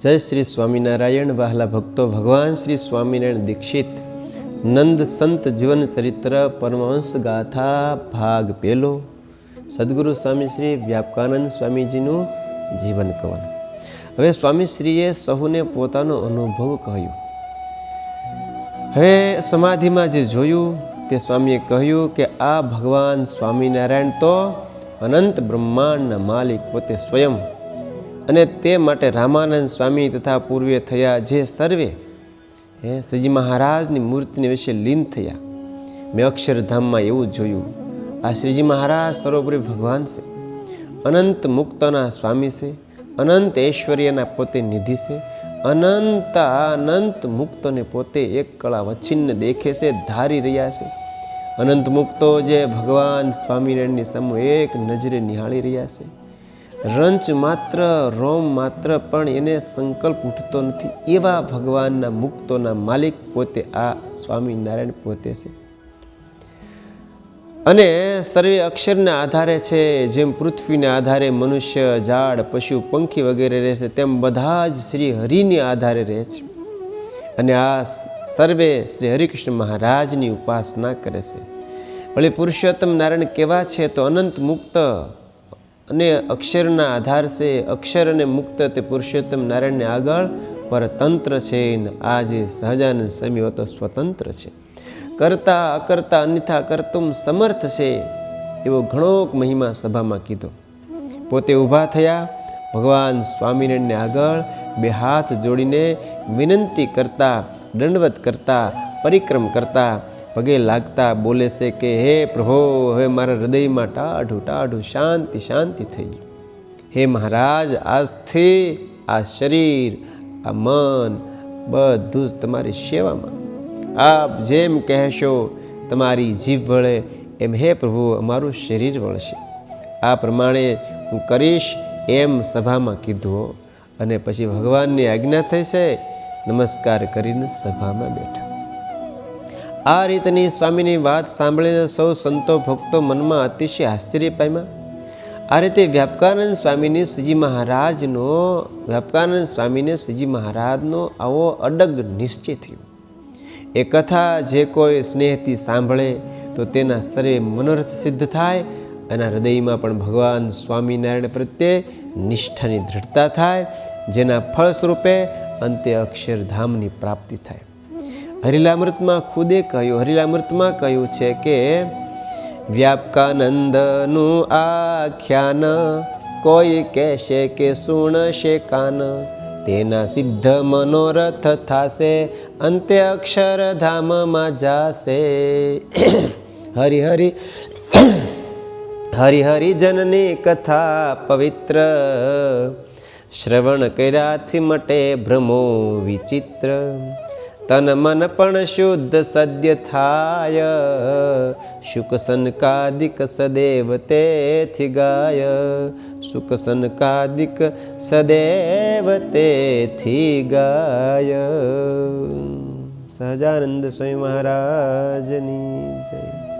જય શ્રી સ્વામિનારાયણ, વહાલા ભક્તો, ભગવાન શ્રી સ્વામિનારાયણ દીક્ષિત. નંદ સંત જીવન ચરિત્ર પરમહંસ ગાથા ભાગ પહેલો સદગુરુ સ્વામી શ્રી વ્યાપકાનંદ સ્વામીજીનું જીવન કવન. હવે સ્વામીશ્રીએ સહુને પોતાનો અનુભવ કહ્યું. હવે સમાધિમાં જે જોયું તે સ્વામીએ કહ્યું કે આ ભગવાન સ્વામિનારાયણ તો અનંત બ્રહ્માંડના માલિક પોતે સ્વયં. અને તે માટે રામાનંદ સ્વામી તથા પૂર્વે થયા જે સર્વે, હે શ્રીજી મહારાજની મૂર્તિને વિશે લીન થયા. મેં અક્ષરધામમાં એવું જોયું, આ શ્રીજી મહારાજ સર્વોપરી ભગવાન છે. અનંત મુક્તના સ્વામી છે, અનંત ઐશ્વર્યના પોતે નિધિ છે અનંત અનંત મુક્તને પોતે એક કળા વચ્છિન્ન દેખે છે, ધારી રહ્યા છે. અનંત મુક્તો જે ભગવાન સ્વામિનારાયણની સમૂહ એક નજરે નિહાળી રહ્યા છે. રંચ માત્ર, રોમ માત્ર, પણ એને સંકલ્પ ઉઠતો નથી. એવા ભગવાનના મુક્તોના માલિક પોતે આ સ્વામિનારાયણ પોતે છે. અને સર્વે અક્ષરના આધારે છે, જેમ પૃથ્વીના આધારે મનુષ્ય, ઝાડ, પશુ, પંખી વગેરે રહે છે તેમ બધા જ શ્રી હરિને આધારે રહે છે. અને આ સર્વે શ્રી હરિકૃષ્ણ મહારાજની ઉપાસના કરે છે. વળી પુરુષોત્તમ નારાયણ કેવા છે, તો અનંત મુક્ત અને અક્ષરના આધાર છે. અક્ષર અને મુક્ત તે પુરુષોત્તમ નારાયણને આગળ પરતંત્ર છે આ જે સહજાનંદ સ્વામી તો સ્વતંત્ર છે. કરતા અકર્તા અન્યથા કરતું સમર્થ છે, એવો ઘણો મહિમા સભામાં કીધો. પોતે ઊભા થયા, ભગવાન સ્વામિનારાયણને આગળ બે હાથ જોડીને વિનંતી કરતા, દંડવત કરતા, પરિક્રમ કરતા, પગે લાગતા બોલે છે કે, હે પ્રભો, હવે મારા હૃદયમાં ટાઢું ટાઢું શાંતિ શાંતિ થઈ હે મહારાજ, આજથી આ શરીર, આ મન બધું જ તમારી સેવામાં આપ જેમ કહેશો, તમારી જીભ વળે એમ હે પ્રભુ, અમારું શરીર વળશે. આ પ્રમાણે હું કરીશ એમ સભામાં કીધું અને પછી ભગવાનની આજ્ઞા થઈ નમસ્કાર કરીને સભામાં બેઠા. આ રીતની સ્વામીની વાત સાંભળીને સૌ સંતો ભક્તો મનમાં અતિશય આશ્ચર્ય પામ્યા. આ રીતે વ્યાપકાનંદ સ્વામીને શ્રીજી મહારાજનો, વ્યાપકાનંદ સ્વામીને શ્રીજી મહારાજનો આવો અડગ નિશ્ચય થયો. એ કથા જે કોઈ સ્નેહથી સાંભળે, તો તેના સ્તરે મનોરથ સિદ્ધ થાય એના હૃદયમાં પણ ભગવાન સ્વામિનારાયણ પ્રત્યે નિષ્ઠાની દૃઢતા થાય, જેના ફળ સ્વરૂપે અંતે અક્ષરધામની પ્રાપ્તિ થાય. હરિલામૃતમાં ખુદે કહ્યું, હરિલામૃતમાં કહ્યું છે કે, વ્યાપકાનંદનું આખ્યાન કોઈ કહેશે કે સુણશે કાન તેના સિદ્ધ મનોરથ થાશે અંતે અક્ષરધામમાં જાશે. હરિહરિ હરિ હરિ હરિ જનની કથા પવિત્ર. શ્રવણ કર્યાથી મટે ભ્રમો વિચિત્ર. तन् मनपण शुद्ध सद्यथाय शुकन् कादिक सदैवते गाय। सुकसन् कादिक सदैवते गाय। सहजानन्द महाराजनी जय।